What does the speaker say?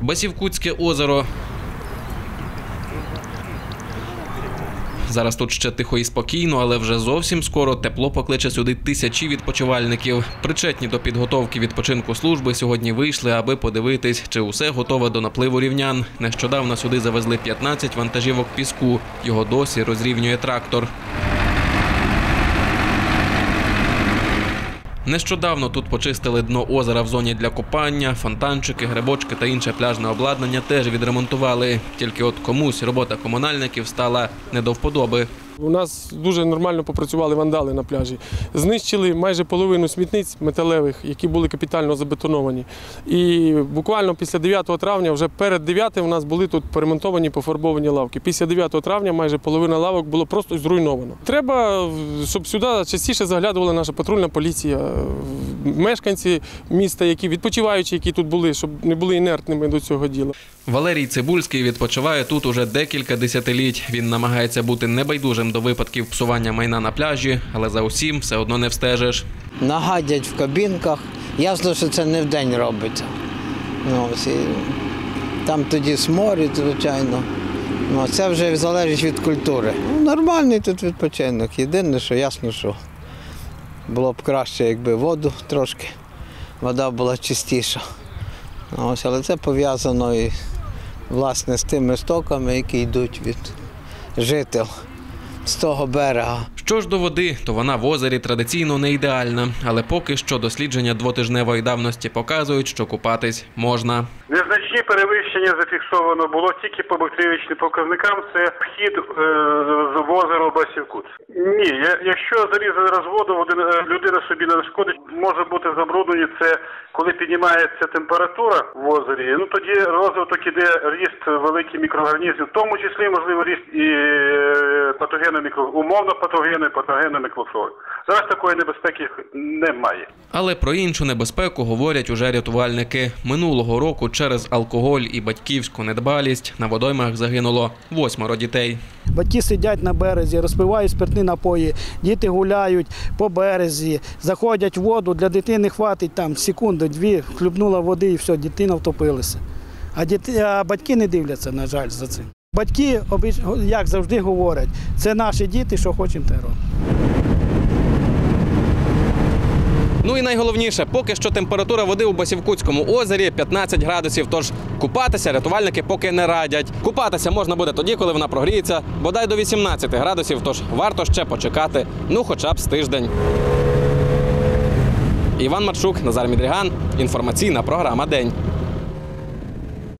Басівкутське озеро. Зараз тут ще тихо і спокійно, але вже зовсім скоро тепло покличе сюди тисячі відпочивальників. Причетні до підготовки відпочинку служби сьогодні вийшли, аби подивитись, чи усе готове до напливу рівнян. Нещодавно сюди завезли 15 вантажівок піску. Його досі розрівнює трактор. Нещодавно тут почистили дно озера в зоні для купання, фонтанчики, грибочки та інше пляжне обладнання теж відремонтували. Тільки от комусь робота комунальників стала не до вподоби. У нас дуже нормально попрацювали вандали на пляжі. Знищили майже половину смітниць металевих, які були капітально забетоновані. І буквально після 9 травня, вже перед 9 у нас були тут поремонтовані, пофарбовані лавки. Після 9 травня майже половина лавок було просто зруйновано. Треба, щоб сюди частіше заглядувала наша патрульна поліція, мешканці міста, які відпочиваючі, які тут були, щоб не були інертними до цього діла. Валерій Цибульський відпочиває тут уже декілька десятиліть. Він намагається бути небайдужим до випадків псування майна на пляжі, але за усім все одно не встежиш. нагадять в кабінках. Ясно, що це не вдень робиться. Ну, ось, і там тоді сморід, звичайно. Ну, це вже залежить від культури. Ну, нормальний тут відпочинок. Єдине, що ясно, що було б краще, якби воду трошки, вода була чистіша. Ось, але це пов'язано і власне з тими стоками, які йдуть від жител з того берега. Що ж до води, то вона в озері традиційно не ідеальна, але поки що дослідження двотижневої давності показують, що купатись можна. Незначні перевищення зафіксовано було тільки по бактеріологічним показникам. Це вхід е, з озеро Басівкут. Ні, якщо зарізати розводу, е, людина собі не нашкодить, може бути забруднені. Це коли піднімається температура в озері. Ну тоді розвиток іде ріст великих мікроорганізмів, в тому числі можливо ріст і е, патогенної мікро умовно патогенної патогенної мікрофлори. Зараз такої небезпеки немає. Але про іншу небезпеку говорять уже рятувальники. Минулого року через алкоголь і батьківську недбалість на водоймах загинуло восьмеро дітей. Батьки сидять на березі, розпивають спиртні напої, діти гуляють по березі, заходять в воду, для дитини хватить там секунду, дві, хлюбнула води і все, дитина втопилася. А, діти, а батьки не дивляться, на жаль, за цим. Батьки, як завжди говорять, це наші діти, що хочемо, те робимо. Ну і найголовніше, поки що температура води у Басівкутському озері 15 градусів. Тож купатися рятувальники поки не радять. Купатися можна буде тоді, коли вона прогріється, бодай до 18 градусів. Тож варто ще почекати, ну хоча б з тиждень. Іван Марчук, Назар Мідріган. Інформаційна програма День.